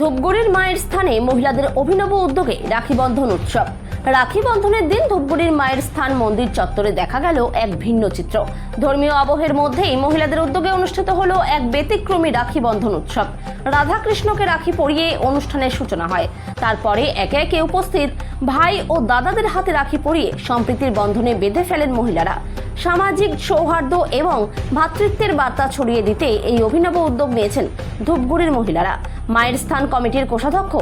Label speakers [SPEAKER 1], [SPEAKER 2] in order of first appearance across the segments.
[SPEAKER 1] ধূপগুড়ির মায়ের স্থানে মহিলাদের অভিনব উদ্যোগে রাখি বন্ধন উৎসব। রাখি বন্ধনের দিন ধূপগুড়ির মায়ের স্থান মন্দির চত্বরে দেখা গেল এক ভিন্ন চিত্র। ধর্মীয় আবহের মধ্যেই মহিলাদের উদ্যোগে অনুষ্ঠিত হলো এক ব্যতিক্রমী রাখি বন্ধন উৎসব। রাধাকৃষ্ণকে রাখি পরিয়ে অনুষ্ঠানের সূচনা হয়। তারপরে একে একে উপস্থিত ভাই ও দাদাদের হাতে রাখি পরিয়ে সম্প্রীতির বন্ধনে বেঁধে ফেলেন মহিলারা। সামাজিক সৌহার্দ্য এবং ভ্রাতৃত্বের বার্তা ছড়িয়ে দিতে এই অভিনব উদ্যোগ নিয়েছেন ধূপগুড়ির মহিলারা। মায়ের স্থান কমিটির কোষাধ্যক্ষ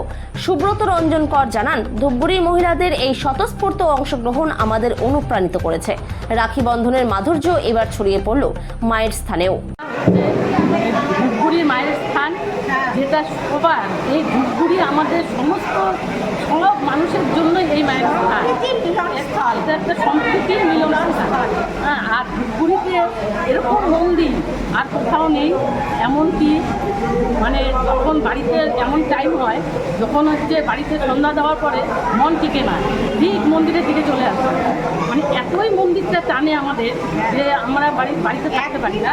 [SPEAKER 1] সুব্রত রঞ্জন কর জানান, ধূপগুড়ির মহিলাদের এই স্বতঃস্ফূর্ত অংশগ্রহণ আমাদের অনুপ্রাণিত করেছে। রাখি বন্ধনের মাধুর্য এবার ছড়িয়ে পড়ল মায়ের স্থানেও।
[SPEAKER 2] যেটা সবার এই ধূপগুড়ি আমাদের সমস্ত সব মানুষের জন্য এই মায়ের স্থান এটা একটা সম্প্রীতির মিলন স্থান আর ধূপগুড়িতে এরকম মন্দির আর কোথাও নেই। এমনকি মানে যখন বাড়িতে এমন টাইম হয় যখন হচ্ছে বাড়িতে সন্ধ্যা দেওয়ার পরে মন টিকে না ঠিক মন্দিরের দিকে চলে আসে। মানে এতই মন্দিরটা টানে আমাদের যে আমরা বাড়ি বাড়িতে থাকতে পারি না।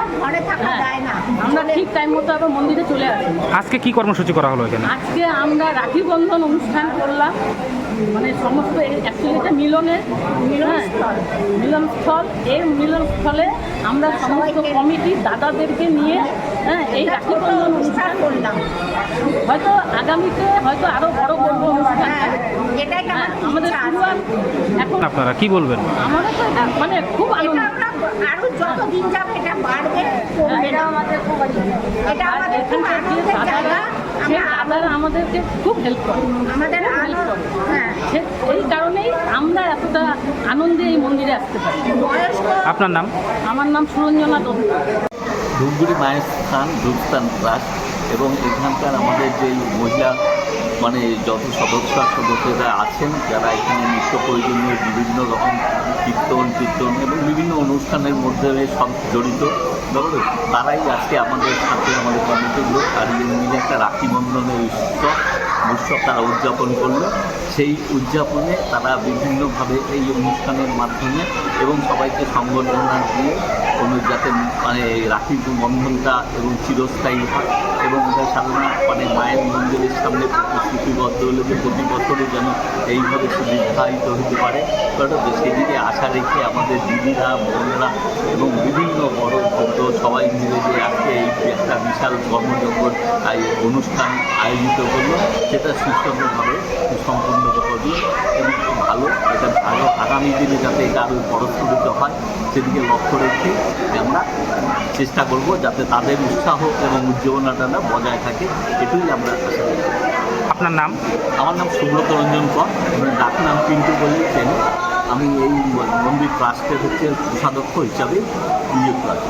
[SPEAKER 2] হ্যাঁ,
[SPEAKER 3] না।
[SPEAKER 2] আমরা ঠিক টাইম মতো আবার মন্দিরে চলে আসি।
[SPEAKER 4] আজকে কি কর্মসূচি করা হলো এখানে?
[SPEAKER 2] আজকে আমরা রাখি বন্ধন অনুষ্ঠান করলাম। মানে সমস্ত অ্যাকচুয়ালি এটা মিলনের মিলনস্থল মিলনস্থল এই মিলনস্থলে আমরা সমস্ত কমিটি দাদাদেরকে নিয়ে হ্যাঁ এই রাখি বন্ধন অনুষ্ঠান করলাম। হয়তো আগামীতে হয়তো আরও বড় করব অনুষ্ঠান
[SPEAKER 3] হ্যাঁ, এটাই
[SPEAKER 2] হ্যাঁ, আমাদের এখন
[SPEAKER 4] আপনারা কি বলবেন?
[SPEAKER 2] আমাদের তো এটা মানে খুব আনন্দ।
[SPEAKER 3] এটা আমরা আরও যত দিন যাবে এটা বাড়বে
[SPEAKER 2] এটা আমাদের খুব
[SPEAKER 3] এটা আমাদের খুব আনন্দের জায়গা আমরা
[SPEAKER 2] আমাদেরকে খুব হেল্প করে।
[SPEAKER 3] আমাদের
[SPEAKER 2] হেল্প করে
[SPEAKER 3] হ্যাঁ
[SPEAKER 2] সে- এই কারণেই আমরা এতটা আনন্দে আসতে পারি।
[SPEAKER 4] আপনার নাম?
[SPEAKER 2] আমার নাম সুরঞ্জনা দত্ত।
[SPEAKER 5] ধূপগুড়ি মায়ের স্থান ধূপস্থান ট্রাস্ট এবং এখানকার আমাদের যে মহিলা মানে যত সদস্য সদস্যরা আছেন যারা এখানে নিত্য প্রয়োজনীয় বিভিন্ন রকম কীর্তন কীর্তন এবং বিভিন্ন অনুষ্ঠানের মধ্যে সব জড়িত বুঝলো? তারাই আজকে আমাদের সাথে আমাদের কমিটিগুলো তারিয়ে মিলে একটা রাখি বন্ধনের উৎসব। উৎসব তারা উদযাপন করল। সেই উদযাপনে তারা বিভিন্নভাবে এই অনুষ্ঠানের মাধ্যমে এবং সবাইকে সংবর্ধনা দিয়ে কোনো যাতে মানে রাখি বন্ধনটা এবং চিরস্থায়ী হয় এবং সাধারণ মানে মায়ের মন্দিরের সামনে প্রতিশ্রুতিবদ্ধ হলে যে প্রতি বছরও যেন এইভাবে সে দীর্ঘায়িত হতে পারে। কারণ সেদিকে আশা রেখে আমাদের দিদিরা, বোনরা এবং বিভিন্ন বড় ভক্ত সবাই মিলে যে আজকে এই একটা বিশাল কর্মযজ্ঞ অনুষ্ঠান আয়োজিত করল, সেটা সুস্থভাবে সম্পন্ন করল এবং ভালো। এটা ভালো আগামী দিনে যাতে এটা আরও বড়স্ফুটিত হয়, সেদিকে লক্ষ্য রেখে আমরা চেষ্টা করব যাতে তাদের উৎসাহ এবং উজ্জীবনাটা বজায় থাকে এটুই আমরা আশা করি।
[SPEAKER 4] আপনার নাম?
[SPEAKER 5] আমার নাম সুব্রত রঞ্জন কর ডাক নাম পিন্টু বলে চেনে। আমি এই মন্দির ট্রাস্টের হচ্ছে কোষাধ্যক্ষ হিসাবে নিযুক্ত আছি